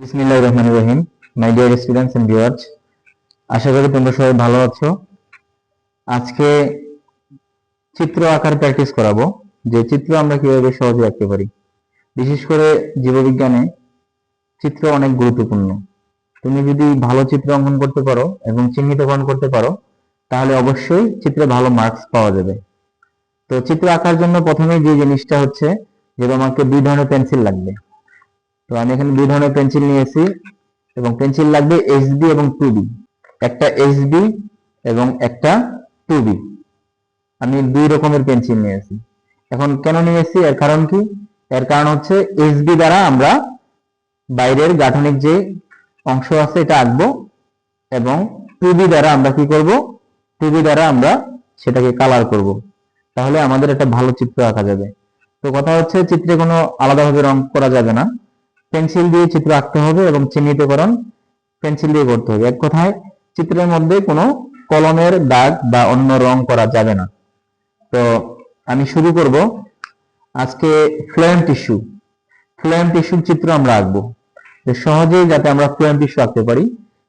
বিসমিল্লাহির রহমানির রহিম। My dear students and viewers আশা করি তোমরা সবাই ভালো আছো। আজকে চিত্র আঁকার প্র্যাকটিস করাবো, যে চিত্র আমরা কীভাবে সহজে আঁকতে পারি। বিশেষ করে জীববিজ্ঞানে চিত্র অনেক গুরুত্বপূর্ণ। তুমি যদি ভালো চিত্র অঙ্কন করতে পারো এবং চিহ্নিতকরণ করতে পারো, তাহলে অবশ্যই চিত্রে ভালো মার্কস পাওয়া যাবে। তো চিত্র আঁকার জন্য প্রথমে যে জিনিসটা হচ্ছে যে তোমাকে দুই ধরনের পেন্সিল লাগবে। তো আমি এখানে দুই ধরনের পেন্সিল নিয়েছি এবং পেন্সিল লাগবে এইচবি এবং টুবি একটা এইচবি এবং একটা টুবি আমি দুই রকমের পেন্সিল নিয়েছি। এখন কেন নিয়েছি? এর কারণ কি? এর কারণ হচ্ছে এইচবি দ্বারা আমরা বাইরের গাঠনিক যে অংশ আছে এটা আঁকবো এবং টুবি দ্বারা আমরা কি করব? টুবি দ্বারা আমরা সেটাকে কালার করব। তাহলে আমাদের একটা ভালো চিত্র আঁকা যাবে। তো কথা হচ্ছে, চিত্রে কোনো আলাদাভাবে রং করা যাবে না। পেন্সিল দিয়ে চিত্র আঁকতে হবে এবং চিহ্নিতকরণ পেন্সিল দিয়ে করতে হবে। এক কথায়, চিত্রের মধ্যে কোনো কলমের দাগ বা অন্য রং করা যাবে না। তো আমি শুরু করব। আজকে ফ্লোয়েম টিস্যু। ফ্লোয়েম টিস্যুর চিত্র আমরা আঁকবো। সহজেই যাতে আমরা ফ্লোয়েম টিস্যু আঁকতে পারি,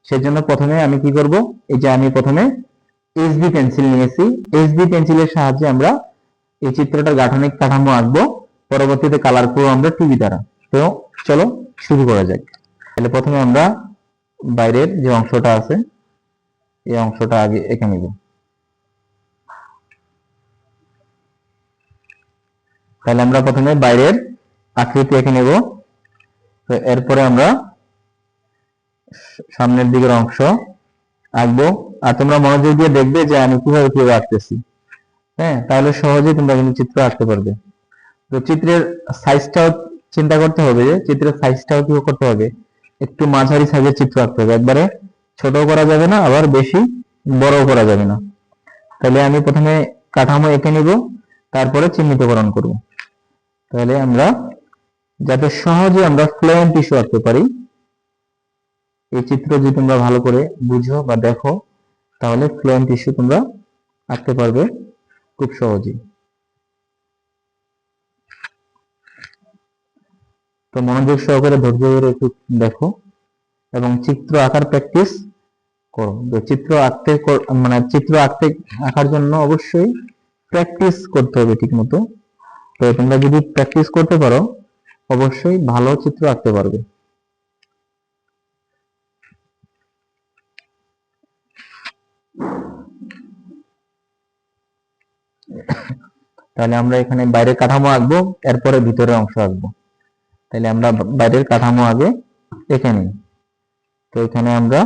সেজন্য প্রথমে আমি কি করব? এই যে আমি প্রথমে এইচবি পেন্সিল নিয়েছি। এইচবি পেন্সিলের সাহায্যে আমরা এই চিত্রটার গাঠনিক কাঠামো আঁকবো। পরবর্তীতে কালার করব আমরা টিভি দ্বারা। তো চলো শুরু করা যাক। তাহলে প্রথমে আমরা বাইরের যে অংশটা আছে, এই অংশটা আগে এঁকে নিব তাহলে আমরা প্রথমে বাইরের আকৃতি এঁকে নেব। তো এরপরে আমরা সামনের দিকের অংশ আঁকবো। আর তোমরা মনোযোগ দিয়ে দেখবে যে আমি কীভাবে কীভাবে আঁকতেছি। হ্যাঁ তাহলে সহজেই তোমরা কিন্তু চিত্র আঁকতে পারবে। তো চিত্রের সাইজটাও চিন্তা করতে হবে যে চিত্রের সাইজটাও কি করতে হবে। একটু মাঝারি সাইজের চিত্র আঁকতে হবে। একবারে ছোট করা যাবে না, আবার বেশি বড় করা যাবে না। তাহলে আমি প্রথমে কাঠামো এঁকে নিব, তারপরে চিহ্নিতকরণ করব। তাহলে আমরা যাতে সহজে আমরা ফ্লোয়েম টিস্যু আঁকতে পারি, এই চিত্র যদি তোমরা ভালো করে বুঝো বা দেখো, তাহলে ফ্লোয়েম টিস্যু তোমরা আঁকতে পারবে খুব সহজেই। তো মনোযোগ সহকারে ধৈর্য ধরে একটু দেখো এবং চিত্র আঁকার প্র্যাকটিস করো। তো চিত্র আঁকতে মানে চিত্র আঁকতে, আঁকার জন্য অবশ্যই প্র্যাকটিস করতে হবে ঠিক মতো তো তোমরা যদি প্র্যাকটিস করতে পারো, অবশ্যই ভালো চিত্র আঁকতে পারবে। তাহলে আমরা এখানে বাইরের কাঠামো আঁকবো, এরপরে ভিতরের অংশ আঁকবো। তাহলে আমরা বাইরের কাঠামো আগে এঁকে নিই। তো এখানে আমরা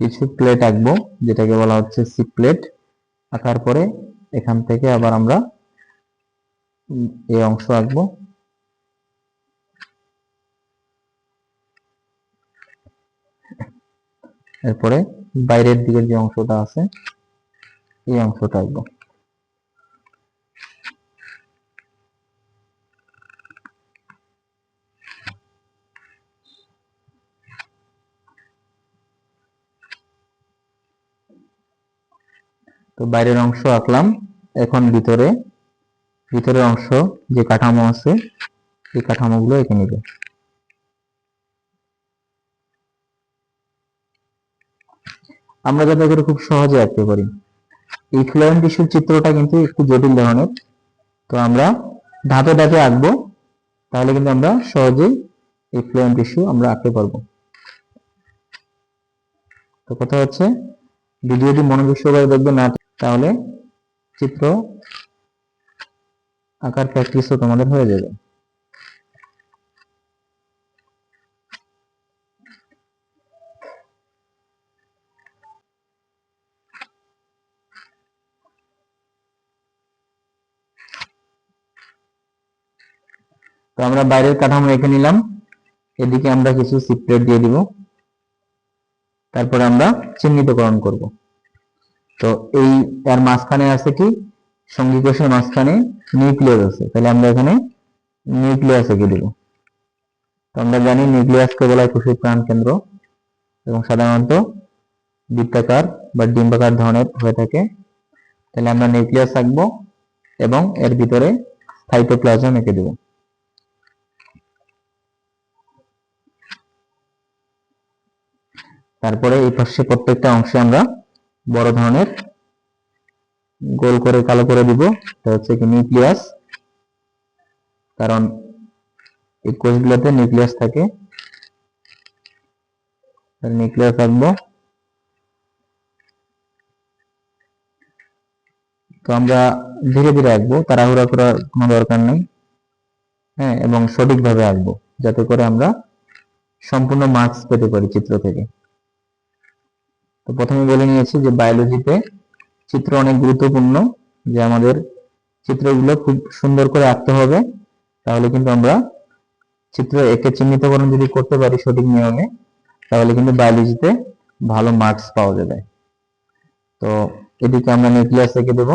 কিছু প্লেট আঁকবো, যেটাকে বলা হচ্ছে সি প্লেট আঁকার পরে এখান থেকে আবার আমরা এই অংশ আঁকবো। এরপরে বাইরের দিকের যে অংশটা আছে, এই অংশটা আঁকবো। তো বাইরের অংশ আঁকলাম। এখন ভিতরে, ভিতরের অংশ যে কাঠামো আছে, এই কাঠামোগুলো এঁকে নিবে। আমরা যাতে করে খুব সহজে আঁকতে পারি। এই ফ্লোয়েম টিস্যুর চিত্রটা কিন্তু একটু জটিল ধরনের। তো আমরা ধাপে ধাপে আঁকবো, তাহলে কিন্তু আমরা সহজেই এই ফ্লোয়েম টিস্যু আমরা আঁকতে পারব। তো কথা হচ্ছে, ভিডিওটি মনোযোগ সহকারে দেখবে না তাহলে চিত্র আঁকার প্র্যাকটিসও তোমাদের হয়ে যাবে। তো আমরা বাইরের কাঠামো রেখে নিলাম। এদিকে আমরা কিছু সিপ্রেট দিয়ে দিব। তারপরে আমরা চিহ্নিতকরণ করব। তো এই তার মাঝখানে আছে কি? সঙ্গী কোষের মাঝখানে নিউক্লিয়াস আছে। তাহলে আমরা এখানে নিউক্লিয়াস এঁকে দিব। তো আমরা জানি নিউক্লিয়াসকে বলা হয় কোষের প্রাণ কেন্দ্র এবং সাধারণত বৃত্তাকার বা ডিম্বাকার ধরনের হয়ে থাকে। তাহলে আমরা নিউক্লিয়াস আঁকবো এবং এর ভিতরে সাইটোপ্লাজম এঁকে দেব। তারপরে এই পাশে প্রত্যেকটা অংশে আমরা বড় ধরনের গোল করে, কালো করে দিব। এটা হচ্ছে কি নিউক্লিয়াস। কারণ এই কোষগুলোতে নিউক্লিয়াস থাকে। নিউক্লিয়াস আঁকবো তো আমরা ধীরে ধীরে আঁকবো তাড়াহুড়া করার কোনো দরকার নেই। হ্যাঁ এবং সঠিকভাবে আঁকবো যাতে করে আমরা সম্পূর্ণ মার্কস পেতে পারি চিত্র থেকে। তো প্রথমে বলে নিয়েছি যে বায়োলজিতে চিত্র অনেক গুরুত্বপূর্ণ, যে আমাদের চিত্রগুলো খুব সুন্দর করে আঁকতে হবে। তাহলে কিন্তু আমরা চিত্র একে চিহ্নিতকরণ যদি করতে পারি সঠিক নিয়মে, তাহলে কিন্তু বায়োলজিতে ভালো মার্কস পাওয়া যাবে। তো এদিকে আমরা নিউক্লিয়াস এঁকে দেব।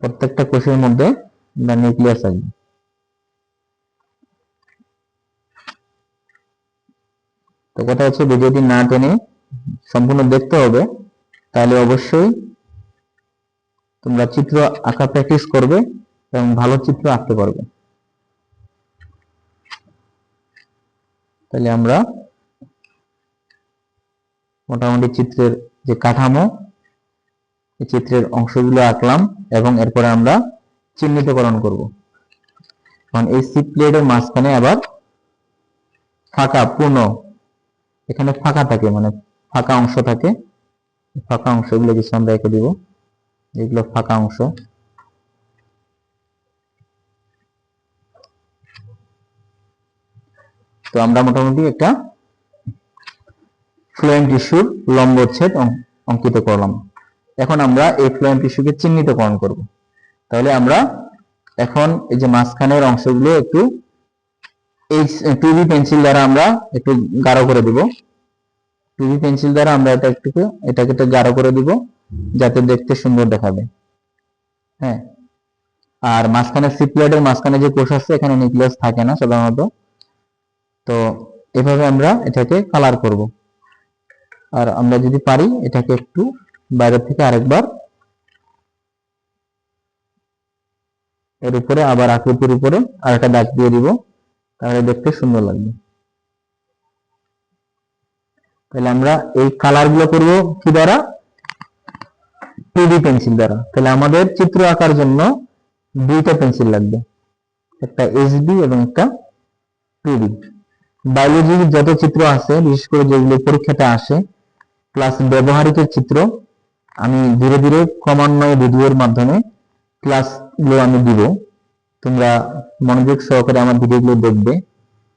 প্রত্যেকটা কোষের মধ্যে আমরা নিউক্লিয়াস আঁকবো। তো কথা হচ্ছে ভিডিওটি না টেনে সম্পূর্ণ দেখতে হবে। তাহলে অবশ্যই তোমরা চিত্র আঁকা প্র্যাকটিস করবে এবং ভালো চিত্র আঁকতে পারবে। তাহলে আমরা মোটামুটি চিত্রের যে কাঠামো, এই চিত্রের অংশগুলো আঁকলাম এবং এরপরে আমরা চিহ্নিতকরণ করব। কারণ এই সি প্লেটের মাঝখানে আবার ফাঁকা পূর্ণ এখানে ফাঁকা থাকে মানে ফাঁকা অংশ থাকে। ফাঁকা অংশগুলো কিছু আমরা এঁকে দিব যেগুলো ফাঁকা অংশ। তো আমরা মোটামুটি একটা ফ্লোয়েম টিস্যুর লম্বচ্ছেদ অঙ্কিত করলাম। এখন আমরা এই ফ্লোয়েম টিস্যুকে চিহ্নিতকরণ করব। তাহলে আমরা এখন এই যে মাঝখানের অংশগুলো একটু এই টুবি পেন্সিল দ্বারা আমরা একটু গাঢ় করে দিব। টুবি পেন্সিল দ্বারা আমরা এটা একটু এটাকে একটু গাঢ় করে দিব, যাতে দেখতে সুন্দর দেখাবে। হ্যাঁ। আর মাঝখানে সি প্লেটের মাঝখানে যে কোষ আছে, এখানে নিউক্লিয়াস থাকে না সাধারণত। তো এভাবে আমরা এটাকে কালার করব। আর আমরা যদি পারি, এটাকে একটু বাইরে থেকে আরেকবার এর উপরে, আবার আকৃতির উপরে আরেকটা দাগ দিয়ে দিব। তাহলে দেখতে সুন্দর লাগবে। তাহলে আমরা এই কালারগুলো করব কি দ্বারা? টুডি পেন্সিল দ্বারা। তাহলে আমাদের চিত্র আঁকার জন্য দুইটা পেন্সিল লাগবে। একটা এসবি এবং একটা টুডি বায়োলজির যত চিত্র আছে, বিশেষ করে যেগুলো পরীক্ষাতে আসে প্লাস ব্যবহারিকের চিত্র, আমি ধীরে ধীরে ক্রমান্বয়ে ভিডিওর মাধ্যমে ক্লাসগুলো আমি দিব। তোমরা মনোযোগ সহকারে আমার ভিডিওগুলো দেখবে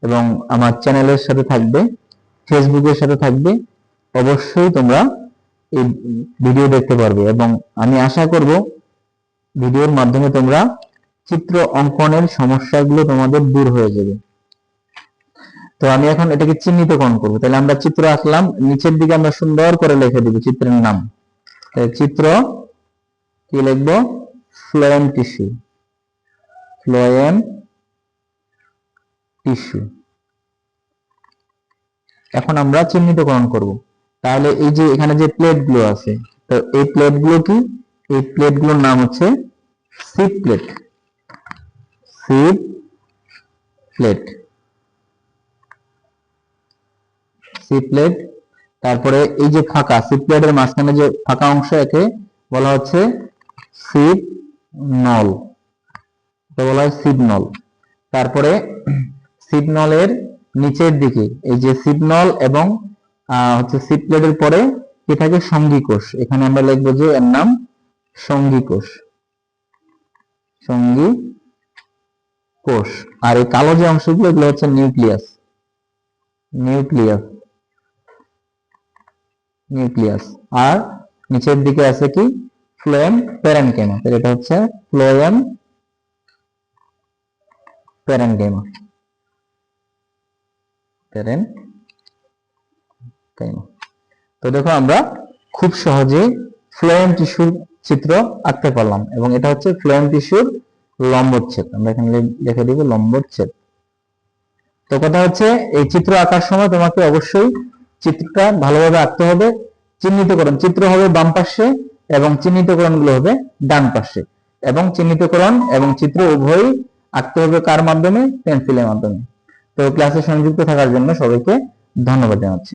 এবং আমার চ্যানেলের সাথে থাকবে ফেসবুকের সাথে থাকবে, অবশ্যই তোমরা এই ভিডিও দেখতে পারবে এবং আমি আশা করব ভিডিওর মাধ্যমে তোমরা চিত্র অঙ্কনের সমস্যাগুলো তোমাদের দূর হয়ে যাবে। তো আমি এখন এটাকে চিহ্নিতকরণ করব। তাহলে আমরা চিত্র আঁকলাম, নিচের দিকে আমরা সুন্দর করে লিখে দিব চিত্রের নাম। চিত্র কি লিখব? ফ্লোয়েম টিস্যু ফ্লোয়েম টিস্যু এখন আমরা চিহ্নিতকরণ করব। তাহলে এই যে এখানে যে প্লেটগুলো আছে, তো এই প্লেটগুলো কি? এই প্লেটগুলোর নাম হচ্ছে সিপ প্লেট সিপ প্লেট সি প্লেট তারপরে এই যে ফাঁকা সি প্লেটের মাঝখানে যে ফাঁকা অংশ একে বলা হচ্ছে সিপ নল বলা হয় সিপনল তারপরে সিপনলের নিচের দিকে, এই যে সিপনল এবং হচ্ছে সিপ প্লেটের পরে কি থাকে সঙ্গী কোষ এখানে আমরা লিখব যে এর নাম সঙ্গী কোষ সঙ্গী কোষ আর এই কালো যে অংশগুলো, এগুলো হচ্ছে নিউক্লিয়াস। নিউক্লিয়াস। নিউক্লিয়াস। আর নিচের দিকে আছে কি? Phloem parenchyma. এটা হচ্ছে ফ্লোয়েম প্যারেনকেমা প্যারেন তো দেখো আমরা খুব সহজে ফ্লোয়েম টিস্যুর চিত্র আঁকতে পারলাম এবং এটা হচ্ছে ফ্লোয়েম টিস্যুর লম্বচ্ছেদ আমরা এখানে লিখে দিব লম্বচ্ছেদ তো কথা হচ্ছে এই চিত্র আঁকার সময় তোমাকে অবশ্যই চিত্রটা ভালোভাবে আঁকতে হবে, চিহ্নিতকরণ। চিত্র হবে বাম পাশে এবং চিহ্নিতকরণগুলো হবে ডান পাশে। এবং চিহ্নিতকরণ এবং চিত্র উভয়ই আঁকতে হবে কার মাধ্যমে? পেন্সিলের মাধ্যমে। তো ক্লাসে সংযুক্ত থাকার জন্য সবাইকে ধন্যবাদ জানাচ্ছি।